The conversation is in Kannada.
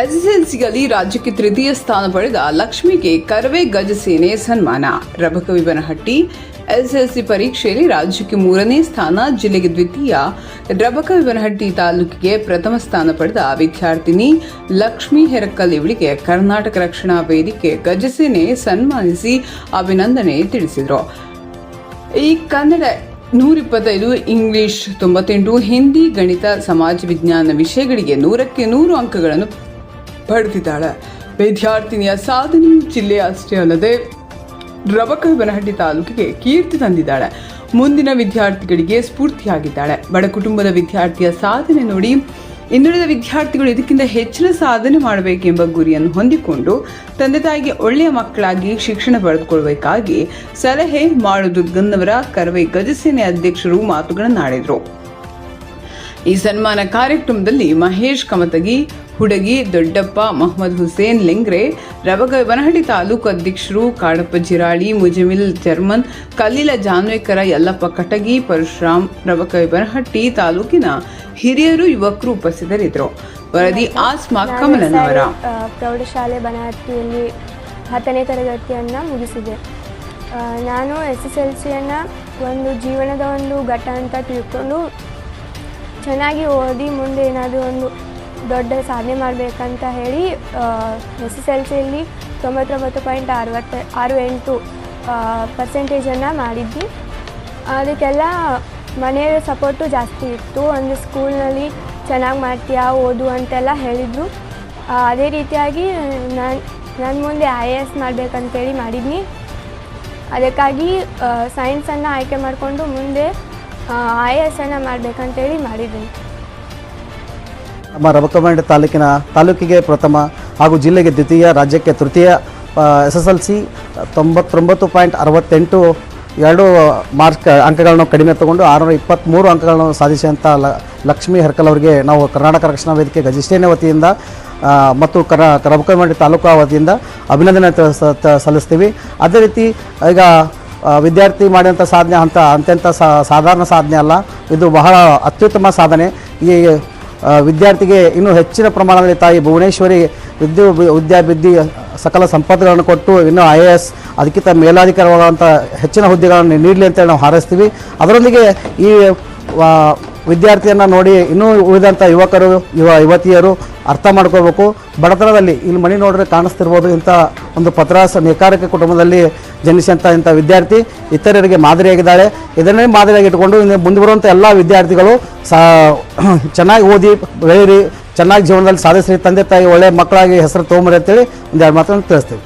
ಎಸ್ಎಸ್ಎಲ್ಸಿಯಲ್ಲಿ ರಾಜ್ಯಕ್ಕೆ ತೃತೀಯ ಸ್ಥಾನ ಪಡೆದ ಲಕ್ಷ್ಮಿಗೆ ಕರವೇ ಗಜ ಸೇನೆ ಸನ್ಮಾನ. ರಬಕವಿಬನಹಟ್ಟಿ ಎಸ್ಎಸ್ಎಲ್ಸಿ ಪರೀಕ್ಷೆಯಲ್ಲಿ ರಾಜ್ಯಕ್ಕೆ ಮೂರನೇ ಸ್ಥಾನ, ಜಿಲ್ಲೆಗೆ ದ್ವಿತೀಯ. ರಬಕವಿಬನಹಟ್ಟಿ ತಾಲೂಕಿಗೆ ಪ್ರಥಮ ಸ್ಥಾನ ಪಡೆದ ವಿದ್ಯಾರ್ಥಿನಿ ಲಕ್ಷ್ಮಿ ಹೆರಕಲ್ ಇವಳಿಗೆ ಕರ್ನಾಟಕ ರಕ್ಷಣಾ ವೇದಿಕೆ ಗಜಸೇನೆ ಸನ್ಮಾನಿಸಿ ಅಭಿನಂದನೆ ತಿಳಿಸಿದರು. ಈ ಕನ್ನಡ ನೂರಿಪ್ಪತ್ತೈದು, ಇಂಗ್ಲಿಷ್ ತೊಂಬತ್ತೆಂಟು, ಹಿಂದಿ, ಗಣಿತ, ಸಮಾಜ ವಿಜ್ಞಾನ ವಿಷಯಗಳಿಗೆ ನೂರಕ್ಕೆ ನೂರು ಅಂಕಗಳನ್ನು ಪಡೆದಿದ್ದಾಳೆ ವಿದ್ಯಾರ್ಥಿನಿಯ ಸಾಧನೆಯು ಜಿಲ್ಲೆ ಅಷ್ಟೇ ಅಲ್ಲದೆ ರಬಕವಿಬನಹಟ್ಟಿ ತಾಲೂಕಿಗೆ ಕೀರ್ತಿ ತಂದಿದ್ದಾಳೆ. ಮುಂದಿನ ವಿದ್ಯಾರ್ಥಿಗಳಿಗೆ ಸ್ಫೂರ್ತಿಯಾಗಿದ್ದಾಳೆ. ಬಡ ಕುಟುಂಬದ ವಿದ್ಯಾರ್ಥಿಯ ಸಾಧನೆ ನೋಡಿ ಇನ್ನುಳಿದ ವಿದ್ಯಾರ್ಥಿಗಳು ಇದಕ್ಕಿಂತ ಹೆಚ್ಚಿನ ಸಾಧನೆ ಮಾಡಬೇಕೆಂಬ ಗುರಿಯನ್ನು ಹೊಂದಿಕೊಂಡು ತಂದೆ ತಾಯಿಗೆ ಒಳ್ಳೆಯ ಮಕ್ಕಳಾಗಿ ಶಿಕ್ಷಣ ಪಡೆದುಕೊಳ್ಳಬೇಕಾಗಿ ಸಲಹೆ ಮಾಡುವುದು ಗನ್ನವರ ಕರವೇ ಗಜಸೇನೆ ಅಧ್ಯಕ್ಷರು ಮಾತುಗಳನ್ನಾಡಿದರು. ಈ ಸನ್ಮಾನ ಕಾರ್ಯಕ್ರಮದಲ್ಲಿ ಮಹೇಶ್ ಕಮತಗಿ ಹುಡಗಿ ದೊಡ್ಡಪ್ಪ ಮೊಹಮ್ಮದ್ ಹುಸೇನ್ ಲೆಂಗ್ರೆ ರಬಗ ಬನಹಳ್ಳಿ ತಾಲೂಕು ಅಧ್ಯಕ್ಷರು ಕಾಡಪ್ಪ ಜಿರಾಳಿ ಮುಜಮಿಲ್ ಜರ್ಮನ್ ಕಲ್ಲಿಲ ಜಾನ್ವೇಕರ ಯಲ್ಲಪ್ಪ ಕಟಗಿ ಪರಶುರಾಮ್ ರಬಕ ಬನಹಟ್ಟಿ ತಾಲೂಕಿನ ಹಿರಿಯರು ಯುವಕರು ಉಪಸ್ಥಿತರಿದ್ದರು. ವರದಿ ಆಸ್ಮಾ ಕಮಲನವರ. ಪ್ರೌಢಶಾಲೆ ಬನಹಟ್ಟಿಯಲ್ಲಿ ಹತ್ತನೇ ತರಗತಿಯನ್ನು ಮುಗಿಸಿದೆ. ನಾನು ಎಸ್ ಎಸ್ ಎಲ್ ಸಿಯನ್ನು ಒಂದು ಜೀವನದ ಒಂದು ಘಟ್ಟ ಅಂತ ತಿಳ್ಕೊಂಡು ಚೆನ್ನಾಗಿ ಓದಿ ಮುಂದೆ ಏನಾದರೂ ಒಂದು ದೊಡ್ಡ ಸಾಧನೆ ಮಾಡಬೇಕಂತ ಹೇಳಿ ಎಸ್ ಎಸ್ ಎಲ್ ಸಿಯಲ್ಲಿ ತೊಂಬತ್ತೊಂಬತ್ತು ಪಾಯಿಂಟ್ ಅರವತ್ತು ಆರು ಎಂಟು ಪರ್ಸೆಂಟೇಜನ್ನು ಮಾಡಿದ್ವಿ. ಅದಕ್ಕೆಲ್ಲ ಮನೆಯ ಸಪೋರ್ಟು ಜಾಸ್ತಿ ಇತ್ತು. ಅಂದರೆ ಸ್ಕೂಲ್ನಲ್ಲಿ ಚೆನ್ನಾಗಿ ಮಾಡ್ತೀಯಾ, ಓದು ಅಂತೆಲ್ಲ ಹೇಳಿದರು. ಅದೇ ರೀತಿಯಾಗಿ ನಾನು ನನ್ನ ಮುಂದೆ ಐ ಎ ಎಸ್ ಮಾಡಬೇಕಂತೇಳಿ ಮಾಡಿದ್ನಿ. ಅದಕ್ಕಾಗಿ ಸೈನ್ಸನ್ನು ಆಯ್ಕೆ ಮಾಡಿಕೊಂಡು ಮುಂದೆ ಐ ಎ ಎಸ್ ಅನ್ನು ಮಾಡಬೇಕಂತೇಳಿ ಮಾಡಿದ್ದೀನಿ. ನಮ್ಮ ರಬಕಮಂಡ್ ತಾಲೂಕಿನ ತಾಲೂಕಿಗೆ ಪ್ರಥಮ ಹಾಗೂ ಜಿಲ್ಲೆಗೆ ದ್ವಿತೀಯ, ರಾಜ್ಯಕ್ಕೆ ತೃತೀಯ ಎಸ್ ಎಸ್ ಎಲ್ ಸಿ ತೊಂಬತ್ತೊಂಬತ್ತು ಪಾಯಿಂಟ್ ಅರವತ್ತೆಂಟು ಎರಡು ಮಾರ್ಕ್ ಅಂಕಗಳನ್ನು ಕಡಿಮೆ ತಗೊಂಡು ಆರುನೂರ ಇಪ್ಪತ್ತ್ಮೂರು ಅಂಕಗಳನ್ನು ಸಾಧಿಸಿದಂಥ ಲ, ಲಕ್ಷ್ಮೀ ಹರ್ಕಲ್ ಅವರಿಗೆ ನಾವು ಕರ್ನಾಟಕ ರಕ್ಷಣಾ ವೇದಿಕೆ ಗಜಿಸ್ಟೇನೆ ವತಿಯಿಂದ ಮತ್ತು ಕರ, ರಬಕಮಂಡಿ ತಾಲೂಕು ವತಿಯಿಂದ ಅಭಿನಂದನೆ ಸಲ್ಲಿಸ್ತೀವಿ. ಅದೇ ರೀತಿ ಈಗ ವಿದ್ಯಾರ್ಥಿ ಮಾಡಿದಂಥ ಸಾಧನೆ ಅಂತ ಅತ್ಯಂತ ಸಾಧಾರಣ ಸಾಧನೆ ಅಲ್ಲ. ಇದು ಬಹಳ ಅತ್ಯುತ್ತಮ ಸಾಧನೆ. ಈ ವಿದ್ಯಾರ್ಥಿಗೆ ಇನ್ನೂ ಹೆಚ್ಚಿನ ಪ್ರಮಾಣದಲ್ಲಿ ತಾಯಿ ಭುವನೇಶ್ವರಿ ವಿದ್ಯು ವಿದ್ಯಾಭಿವೃದ್ಧಿ ಸಕಲ ಸಂಪತ್ತುಗಳನ್ನು ಕೊಟ್ಟು ಇನ್ನೂ ಐ ಎ ಎಸ್, ಅದಕ್ಕಿಂತ ಮೇಲಾಧಿಕಾರವಾದಂಥ ಹೆಚ್ಚಿನ ಹುದ್ದೆಗಳನ್ನು ನೀಡಲಿ ಅಂತೇಳಿ ನಾವು ಹಾರೈಸ್ತೀವಿ. ಅದರೊಂದಿಗೆ ಈ ವಿದ್ಯಾರ್ಥಿಯನ್ನು ನೋಡಿ ಇನ್ನೂ ಉಳಿದಂಥ ಯುವಕರು, ಯುವ ಯುವತಿಯರು ಅರ್ಥ ಮಾಡ್ಕೋಬೇಕು. ಬಡತನದಲ್ಲಿ ಇಲ್ಲಿ ಮನೆ ನೋಡ್ರೆ ಕಾಣಿಸ್ತಿರ್ಬೋದು ಇಂಥ ಒಂದು ಪತ್ರಾಸ ನೇಕಾರಿಕೆ ಕುಟುಂಬದಲ್ಲಿ ಜನಿಸಿದಂಥ ಇಂಥ ವಿದ್ಯಾರ್ಥಿ ಇತರರಿಗೆ ಮಾದರಿಯಾಗಿದ್ದಾಳೆ. ಇದನ್ನೇ ಮಾದರಿಯಾಗಿ ಇನ್ನು ಮುಂದೆ ಬರುವಂಥ ಎಲ್ಲ ವಿದ್ಯಾರ್ಥಿಗಳು ಸಾ ಚೆನ್ನಾಗಿ ಓದಿ ಬೆಳೀರಿ ಚೆನ್ನಾಗಿ ಜೀವನದಲ್ಲಿ ಸಾಧಿಸ್ರಿ. ತಂದೆ, ತಾಯಿ ಒಳ್ಳೆಯ ಮಕ್ಕಳಾಗಿ ಹೆಸರು ತೊಗೊಂಬರಿ ಅಂತೇಳಿ ಒಂದೆರಡು ಮಾತನ್ನು ತಿಳಿಸ್ತೀವಿ.